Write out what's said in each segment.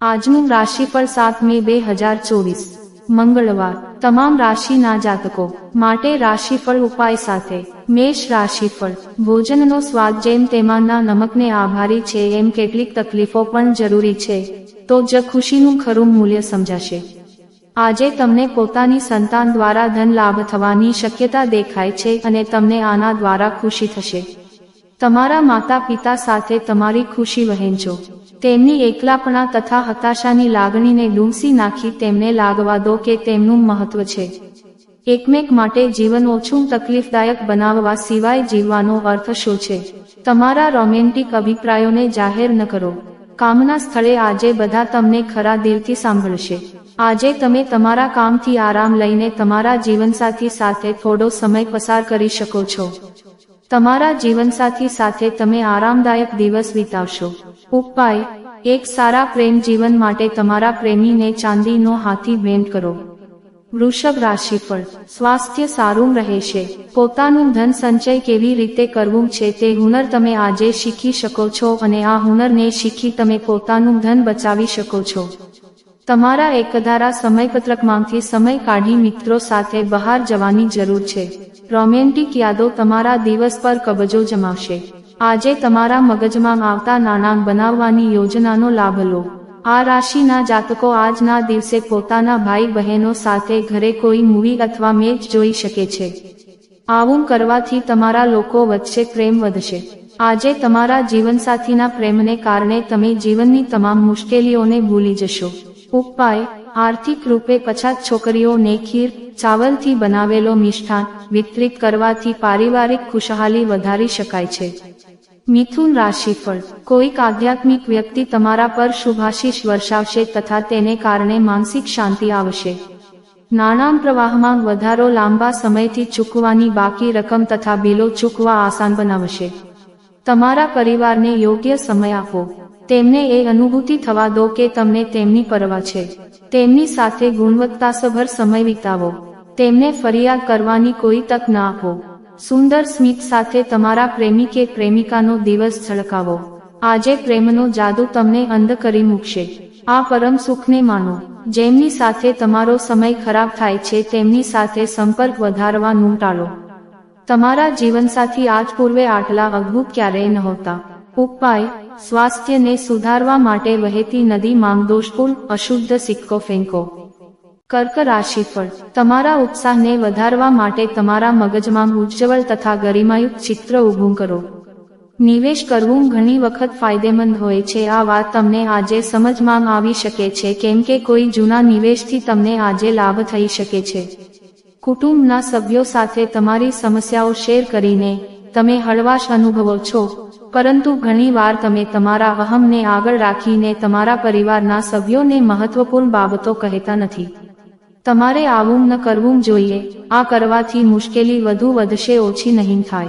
આજનું રાશિફળ સાત મે બે હજાર ચોવીસ. મંગળવાર. તમામ રાશિના જાતકો માટે રાશિફળ ઉપાય સાથે મેષ રાશિફળ. ભોજનનો સ્વાદ જેમ તેમાંના નમકને આભારી છે એમ કેટલીક તકલીફો પણ જરૂરી છે. તો જ ખુશીનું ખરું મૂલ્ય સમજાશે. આજે તમને પોતાની સંતાન દ્વારા ધન લાભ થવાની શક્યતા દેખાય છે અને તમને આના દ્વારા ખુશી થશે. તમારા માતા પિતા સાથે તમારી ખુશી વહેંચો. તેમની એકલાપણા તથા હતાશાની લાગણીને ડૂંસી નાખી તેમને લાગવા દો કે તેમનું મહત્વ છે. એકમેક માટે જીવન ઓછું તકલીફદાયક બનાવવા સિવાય જીવવાનો અર્થ શું છે? તમારા રોમેન્ટિક અભિપ્રાયોને જાહેર ન કરો. કામના સ્થળે આજે બધા તમને ખરા દિલથી સાંભળશે. આજે તમે તમારા કામથી આરામ લઈને તમારા જીવનસાથી સાથે થોડો સમય પસાર કરી શકો છો. તમારા જીવનસાથી સાથે તમે આરામદાયક દિવસ વિતાવશો. ઉપાય, એક સારા પ્રેમ જીવન માટે તમારા પ્રેમીને ચાંદીનો હાથી ભેટ કરો. વૃષભ રાશિફળ, સ્વાસ્થ્ય સારું રહેશે. પોતાનું ધન સંચય કેવી રીતે કરવું છે તે હુનર તમે આજે શીખી શકો છો અને આ હુનરને શીખી તમે પોતાનું ધન બચાવી શકો છો. તમારા એકધારા સમયપત્રકમાંથી સમય કાઢી મિત્રો સાથે બહાર જવાની જરૂર છે. રોમેન્ટિક યાદો તમારા દિવસ પર કબજો જમાવશે. આજે તમારા મગજમાં આવતા નાણાં બનાવવાની યોજનાનો લાભ લો. આ રાશિના જાતકો આજના દિવસે પોતાના ભાઈ બહેનો સાથે ઘરે કોઈ મૂવી અથવા મેચ જોઈ શકે છે. આવું કરવાથી તમારા લોકો વચ્ચે પ્રેમ વધશે. આજે તમારા જીવનસાથીના પ્રેમને કારણે તમે જીવનની તમામ મુશ્કેલીઓને ભૂલી જશો. ઉપાય, આર્થિક રૂપે પછાત છોકરીઓને ખીર, ચાવલથી બનાવેલો મિષ્ઠાન, વિતરિત કરવાથી પારિવારિક ખુશહાલી વધારી શકાય છે. મિથુન રાશિફળ. કોઈક આધ્યાત્મિક વ્યક્તિ તમારા પર શુભાશીષ વર્ષાવશે તથા તેને કારણે માનસિક શાંતિ આવશે. નાણાં પ્રવાહમાં વધારો લાંબા સમયથી ચૂકવાની બાકી રકમ તથા બિલો ચૂકવા આસાન બનાવશે. તમારા પરિવારને યોગ્ય સમય આપો. તેમને એ અનુભૂતિ થવા દો કે તમને તેમની પરવા છે. તેમની સાથે ગુણવત્તાસભર સમય વિતાવો. તેમને ફરિયાદ કરવાની કોઈ તક ના આપો. સુંદર સ્મિત સાથે તમારા પ્રેમી કે પ્રેમિકાનો દિવસ ઝળકાવો. આજે પ્રેમનો જાદુ તમને અંધ કરી મૂકશે. આ પરમ સુખને માનો. જેમની સાથે તમારો સમય ખરાબ થાય છે તેમની સાથે સંપર્ક વધારવાનું ટાળો. તમારા જીવનસાથી આજ પૂર્વે આટલા અદ્ભુત ક્યારેય નહોતા. ઉપાય, સ્વાસ્થ્યને સુધારવા માટે વહેતી નદી માંગ દોષપુલ અશુદ્ધ સિક્કો ફેંકો. કર્ક રાશિફળ, તમારા ઉત્સાહને વધારવા માટે તમારા મગજમાં ઉજ્જવળ તથા ગરિમાયુક્ત ચિત્ર ઊભું કરો. નિવેશ કરવું ઘણી વખત ફાયદેમંદ હોય છે. આ વાત તમને આજે સમજમાં આવી શકે છે, કેમ કે કોઈ જૂના નિવેશથી તમને આજે લાભ થઈ શકે છે. કુટુંબના સભ્યો સાથે તમારી સમસ્યાઓ શેર કરીને તમે હળવાશ અનુભવો છો. પરંતુ ઘણીવાર તમે તમારા અહમને આગળ રાખીને તમારા પરિવારના સભ્યોને મહત્વપૂર્ણ બાબતો કહેતા નથી. તમારે આવું ન કરવું જોઈએ, આ કરવાથી મુશ્કેલી વધુ વધશે, ઓછી નહીં થાય.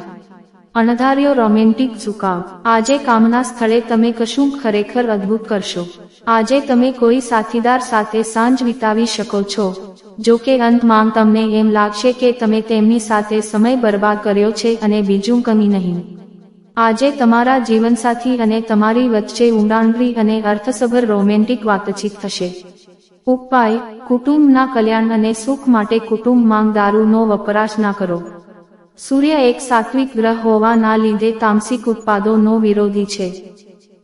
અણધાર્યો રોમેન્ટિક ઝુકાવ. આજે કામના સ્થળે તમે કશું ખરેખર અદ્ભુત કરશો. આજે તમે કોઈ સાથીદાર સાથે સાંજ વિતાવી શકો છો. જો કે અંતમાં તમને એમ લાગશે કે તમે તેમની સાથે સમય બરબાદ કર્યો છે અને બીજું કમી નહીં. આજે તમારા જીવનસાથી અને તમારી વચ્ચે ઊંડાણરી અને અર્થસભર રોમેન્ટિક વાતચીત થશે. ઉપાય, કુટુંબના કલ્યાણ અને સુખ માટે કુટુંબ માંગ દારૂનો વપરાશ ના કરો. સૂર્ય એક સાત્વિક ગ્રહ હોવાના લીધે તામસિક ઉત્પાદોનો વિરોધી છે.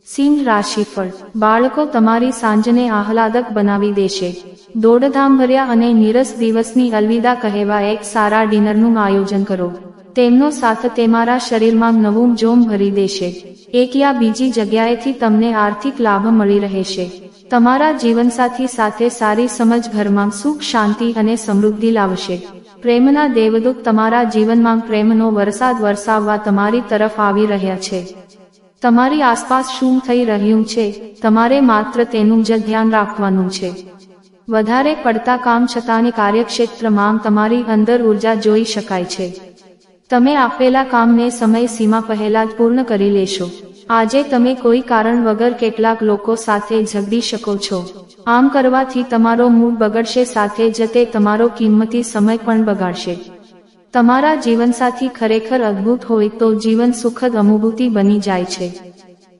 સિંહ રાશિફળ, બાળકો તમારી સાંજને આહલાદક બનાવી દેશે. દોડધામભર્યા અને નીરસ દિવસની અલવિદા કહેવા એક સારા ડિનરનું આયોજન કરો. તેમનો સાથ તમારા શરીરમાં નવું જોમ ભરી દેશે. એક યા બીજી જગ્યાએથી તમને આર્થિક લાભ મળી રહેશે. તમારા જીવનસાથી સાથે સારી સમજ ઘરમાં સુખ, શાંતિ અને સમૃદ્ધિ લાવશે. પ્રેમના દેવદૂત તમારા જીવનમાં પ્રેમનો વરસાદ વરસાવવા તમારી તરફ આવી રહ્યા છે. તમારી આસપાસ શું થઈ રહ્યું છે, તમારે માત્ર તેનું જ ધ્યાન રાખવાનું છે. વધારે પડતા કામ છતાંની કાર્યક્ષેત્રમાં તમારી અંદર ઊર્જા જોઈ શકાય છે. તમે આપેલા કામને સમય સીમા પહેલા જ પૂર્ણ કરી લેશો. આજે તમે કોઈ કારણ વગર કેટલાક લોકો સાથે ઝઘડી શકો છો. આમ કરવાથી તમારો મૂડ બગડશે, સાથે જ તે તમારો કિંમતી સમય પણ બગાડશે. તમારા જીવનસાથી ખરેખર અદ્ભુત હોય તો જીવન સુખદ અનુભૂતિ બની જાય છે.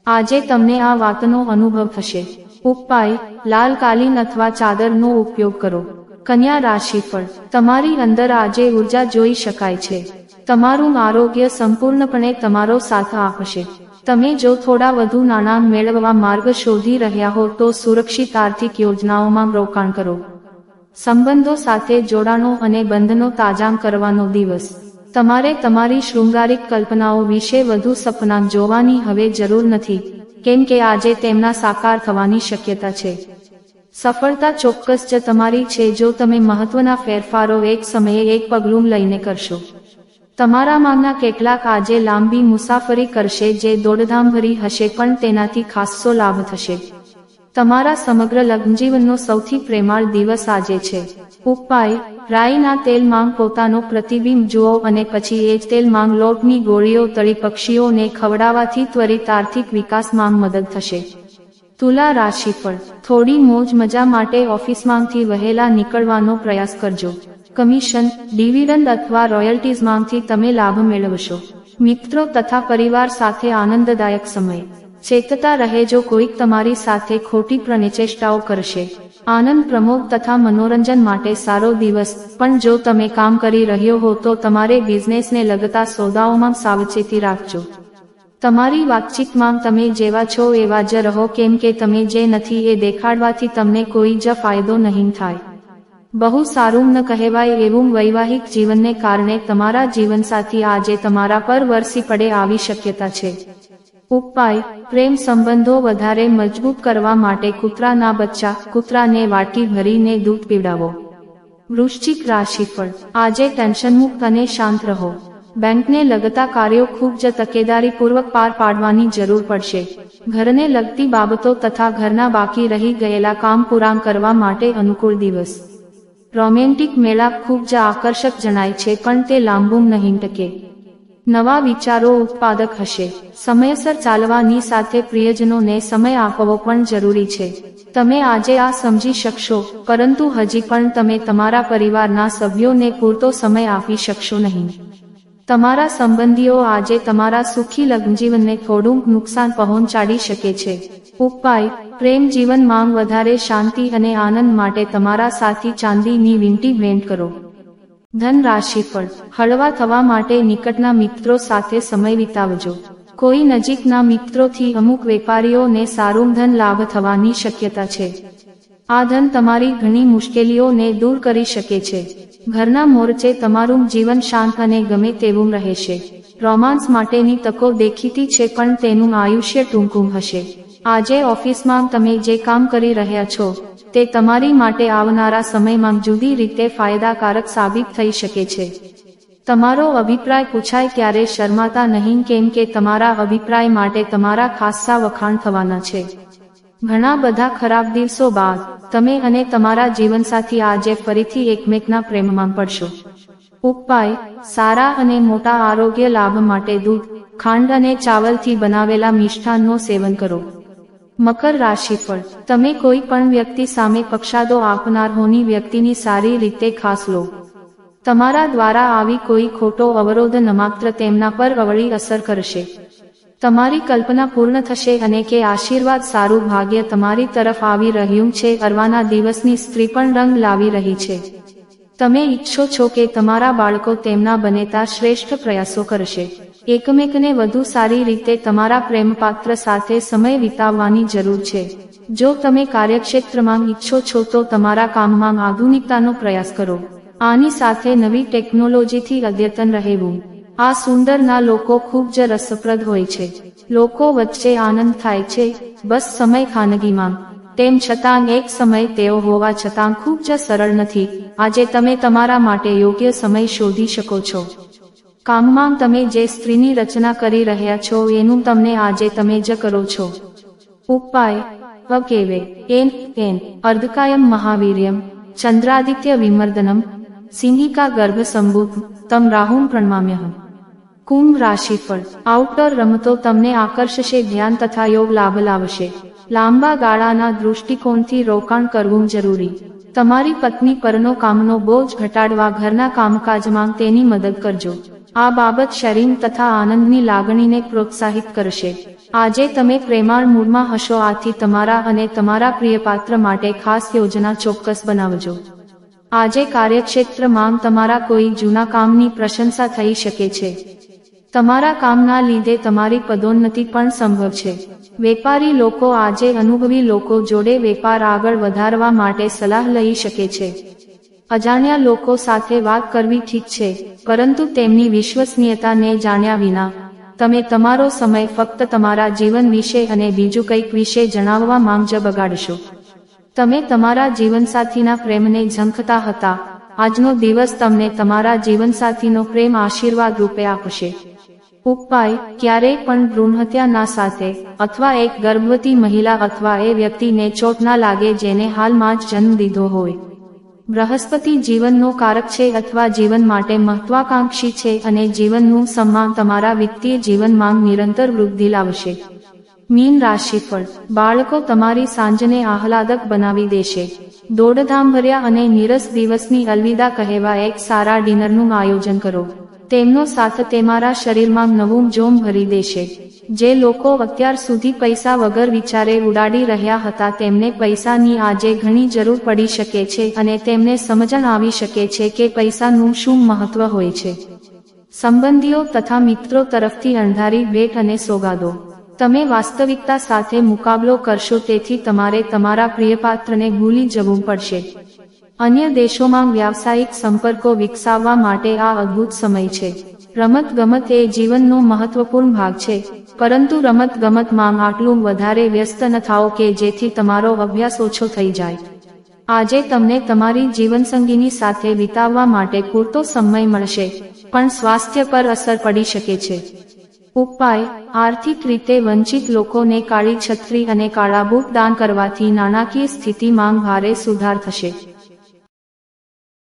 આજે તમને આ વાતનો અનુભવ થશે. ઉપાય, લાલ કાલીન અથવા ચાદરનો ઉપયોગ કરો. કન્યા રાશિફળ, તમારી અંદર આજે ઊર્જા જોઈ શકાય છે. તમારું આરોગ્ય સંપૂર્ણપણે તમારો સાથ આપશે. તમે જો થોડા વધુ નાણાં મેળવવા માર્ગ શોધી રહ્યા હો તો સુરક્ષિત આર્થિક યોજનાઓમાં રોકાણ કરો. સંબંધો સાથે જોડાણો અને બંધનો તાજામ કરવાનો દિવસ. તમારે તમારી શૃંગારિક કલ્પનાઓ વિશે વધુ સપના જોવાની હવે જરૂર નથી, કેમ કે આજે તેમના સાકાર થવાની શક્યતા છે. સફળતા ચોક્કસ જ તમારી છે જો તમે મહત્વના ફેરફારો એક સમયે એક પગલું લઈને કરશો. તમારામાંના કેટલાક આજે લાંબી મુસાફરી કરશે જે દોડધામભરી હશે પણ તેનાથી ખાસ્સો લાભ થશે. તમારા સમગ્ર લગ્નજીવનનો સૌથી પ્રેમાળ દિવસ આજે છે. ઉપાય, રાઈના તેલ માંગ પોતાનો પ્રતિબિંબ જુઓ અને પછી એ જ તેલ માંગ લોટની ગોળીઓ તળી પક્ષીઓને ખવડાવવાથી ત્વરિત આર્થિક વિકાસમાં મદદ થશે. તુલા રાશિફળ, થોડી મોજ મજા માટે ઓફિસમાંથી વહેલા નીકળવાનો પ્રયાસ કરજો. કમિશન, ડિવિડન્ડ અથવા રોયલ્ટીઝમાંથી તમે લાભ મેળવશો. મિત્રો તથા પરિવાર સાથે આનંદદાયક સમય. ચેતતા રહે જો કોઈક તમારી સાથે ખોટી પ્રનિચેષ્ટાઓ કરશે. આનંદ, પ્રમોદ તથા મનોરંજન માટે સારો દિવસ. પણ જો તમે કામ કરી રહ્યો હો તો તમારે બિઝનેસને લગતા સોદાઓમાં સાવચેતી રાખજો. તમારી વાતચીતમાં તમે જેવા છો એવા જ રહો કેમ કે તમે જે નથી એ દેખાડવાથી તમને કોઈ જ ફાયદો નહીં થાય. બહુ સારું ન કહેવાય એવું વૈવાહિક જીવનને કારણે તમારા જીવનસાથી આજે તમારા પર વરસી પડે આવી શક્યતા છે. ઉપાય, પ્રેમ સંબંધો વધારે મજબૂત કરવા માટે કૂતરાના બચ્ચા, કૂતરાને વાટી ભરીને દૂધ પીવડાવો. વૃશ્ચિક રાશિફળ, આજે ટેન્શન મુક્ત અને શાંત રહો. બેંકને લગતા કાર્યો ખૂબ જ તકેદારીપૂર્વક પાર પાડવાની જરૂર પડશે. ઘરને લગતી બાબતો તથા ઘરના બાકી રહી ગયેલા કામ પૂરા કરવા માટે અનુકૂળ દિવસ. રોમેન્ટિક મેળાપ ખૂબ જ આકર્ષક જણાય છે પણ તે લાંબુ નહીં ટકે. નવા વિચારો ઉત્પાદક હશે. સમયસર ચાલવાની સાથે પ્રિયજનોને સમય આપવો પણ જરૂરી છે. તમે આજે આ સમજી શકશો, પરંતુ હજી પણ તમે તમારા પરિવારના સભ્યોને પૂરતો સમય આપી શકશો નહીં. તમારા સંબંધીઓ આજે તમારા સુખી લગ્નજીવનને થોડું નુકસાન પહોંચાડી શકે છે. ઉપાય, પ્રેમ જીવન માંગ વધારે શાંતિ અને આનંદ માટે તમારા સાથી ચાંદીની વીંટી ભેટ કરો. ધન રાશિ પર હળવા થવા માટે નિકટના મિત્રો સાથે સમય વિતાવજો. કોઈ નજીકના મિત્રોથી અમુક વેપારીઓને સારું ધન લાભ થવાની શક્યતા છે. આ ધન તમારી ઘણી મુશ્કેલીઓને દૂર કરી શકે છે. ઘરના મોરચે તમારું જીવન શાંત અને ગમે તેવું રહેશે. રોમાન્સ માટેની તકો દેખીતી છે પણ તેનું આયુષ્ય ટૂંકું હશે. આજે ઓફિસમાં તમે જે કામ કરી રહ્યા છો, તે તમારી માટે આવનારા સમયમાં જુદી રીતે ફાયદાકારક સાબિત થઈ શકે છે. તમારો અભિપ્રાય પૂછાય ત્યારે શરમાતા નહીં કેમ કે તમારા અભિપ્રાય માટે તમારા ખાસ્સા વખાણ થવાના છે. ઘણા બધા ખરાબ દિવસો બાદ, તમે અને તમારા જીવનસાથી આજે ફરીથી એકમેકના પ્રેમમાં પડશો. ઉપાય, સારા અને મોટા આરોગ્ય લાભ માટે દૂધ, ખાંડ અને ચાવલથી બનાવેલા મિષ્ઠાનનું સેવન કરો. મકર રાશિફળ. તમે કોઈ પણ વ્યક્તિ સામે પક્ષાદો આપનાર હોની વ્યક્તિની સારી રીતે ખાસ લો. તમારા દ્વારા આવી કોઈ ખોટો અવરોધ ન માત્ર તેમના પર અવળી અસર કરશે. તમારી કલ્પના પૂર્ણ થશે અને કે આશીર્વાદ સારું ભાગ્ય તમારી તરફ આવી રહ્યું છે, અરવાના દિવસની સ્ત્રી પણ રંગ લાવી રહી છે. તમે ઈચ્છો છો કે તમારા બાળકો તેમના બનેતા શ્રેષ્ઠ પ્રયાસો કરશે. એકમેકને વધુ સારી રીતે તમારા પ્રેમપાત્ર સાથે સમય વિતાવવાની જરૂર છે. જો તમે કાર્યક્ષેત્રમાં ઈચ્છો છો તો તમારા કામમાં આધુનિકતાનો પ્રયાસ કરો. આની સાથે નવી ટેકનોલોજીથી અદ્યતન રહેવું. આ સુંદરના લોકો ખૂબ જ રસપ્રદ હોય છે. લોકો વચ્ચે આનંદ થાય છે. બસ સમય ખાનગીમાં. તેમ છતાં એક સમય તેઓ હોવા છતાં ખૂબ જ સરળ નથી. આજે તમે તમારા માટે યોગ્ય સમય શોધી શકો છો. કામમાં તમે જે સ્ત્રીની રચના કરી રહ્યા છો, એનું તમને આજે તમે જ કરો છો. ઉપાય, વકેવે, એન એન, અર્ધકાયમ મહાવીર્યમ, ચંદ્રાદિત્ય વિમર્દનમ, સિંહિકા ગર્ભ સંબુધ તમ રાહુમ પ્રણમામ્યહમ. કુંભ રાશિફળ આઉટડોર રમતો તમને આકર્ષશે ધ્યાન તથા યોગ લાભ લાવશે. લાંબા ગાળાના દૃષ્ટિકોણથી રોકાણ કરવું જરૂરી. તમારી પત્ની પરનો કામનો બોજ ઘટાડવા ઘરના કામકાજમાં તેની મદદ કરજો. આ બાબત શરીર તથા આનંદની લાગણીને પ્રોત્સાહિત કરશે. આજે તમે પ્રેમાળ મૂડમાં હશો, આથી તમારા અને તમારા પ્રિયપાત્ર માટે ખાસ યોજના ચોક્કસ બનાવજો. આજે કાર્યક્ષેત્રમાં તમારા કોઈ જૂના કામની પ્રશંસા થઈ શકે છે. તમારા કામના લીધે તમારી પદોન્નતિ પણ સંભવ છે. વેપારી લોકો આજે અનુભવી લોકો જોડે વેપાર આગળ વધારવા માટે સલાહ લઈ શકે છે. અજાણ્યા લોકો સાથે વાત કરવી ઠીક છે, પરંતુ તેમની વિશ્વસનીયતાને જાણ્યા વિના. તમે તમારો સમય ફક્ત તમારા જીવન વિશે અને બીજું કંઈક વિશે જણાવવા માંગ બગાડશો તમે તમારા જીવનસાથીના પ્રેમને ઝંખતા હતા. આજનો દિવસ તમને તમારા જીવનસાથીનો પ્રેમ આશીર્વાદ રૂપે આપશે. ઉપાય, ક્યારેય પણ ભ્રૂણહત્યા ના સાથે, અથવા એક ગર્ભવતી મહિલા અથવા એ વ્યક્તિને ચોટ ના લાગે જેને હાલમાં જ જન્મ દીધો હોય. બૃહસ્પતિ જીવનનો કારક છે અથવા જીવન માટે મહત્વાકાંક્ષી છે અને જીવનનું સન્માન તમારા વિત્તીય જીવનમાં નિરંતર વૃદ્ધિ લાવશે. મીન રાશિફળ. બાળકો તમારી સાંજને આહલાદક બનાવી દેશે. દોડધામભર્યા અને નીરસ દિવસની અલવિદા કહેવા એક સારા ડિનરનું આયોજન કરો. તેમનો સાથ તમારા શરીરમાં નવું જોમ ભરી દેશે. જે લોકો અત્યાર સુધી પૈસા વગર વિચારે ઉડાડી રહ્યા હતા તેમને પૈસાની આજે ઘણી જરૂર પડી શકે છે અને તેમને સમજણ આવી શકે છે કે પૈસાનું શું મહત્વ હોય છે. સંબંધીઓ તથા મિત્રો તરફથી અણધારી ભેટ અને સોગાદો. તમે વાસ્તવિકતા સાથે મુકાબલો કરશો તેથી તમારે તમારા પ્રિયપાત્રને ભૂલી જવું પડશે. અન્ય દેશોમાં વ્યાવસાયિક સંપર્કો વિકસાવવા માટે આ અદ્ભુત સમય છે. રમત ગમત એ જીવનનો મહત્વપૂર્ણ ભાગ છે, પરંતુ રમત ગમતમાં આટલું વધારે વ્યસ્ત ન થાઓ કે જેથી તમારો અભ્યાસ ઓછો થઈ જાય. આજે તમને તમારી જીવનસંગીની સાથે વિતાવવા માટે પૂરતો સમય મળશે, પણ સ્વાસ્થ્ય પર અસર પડી શકે છે. ઉપાય, આર્થિક રીતે વંચિત લોકોને કાળી છત્રી અને કાળા બૂટ દાન કરવાથી નાણાકીય સ્થિતિમાં ભારે સુધાર થશે.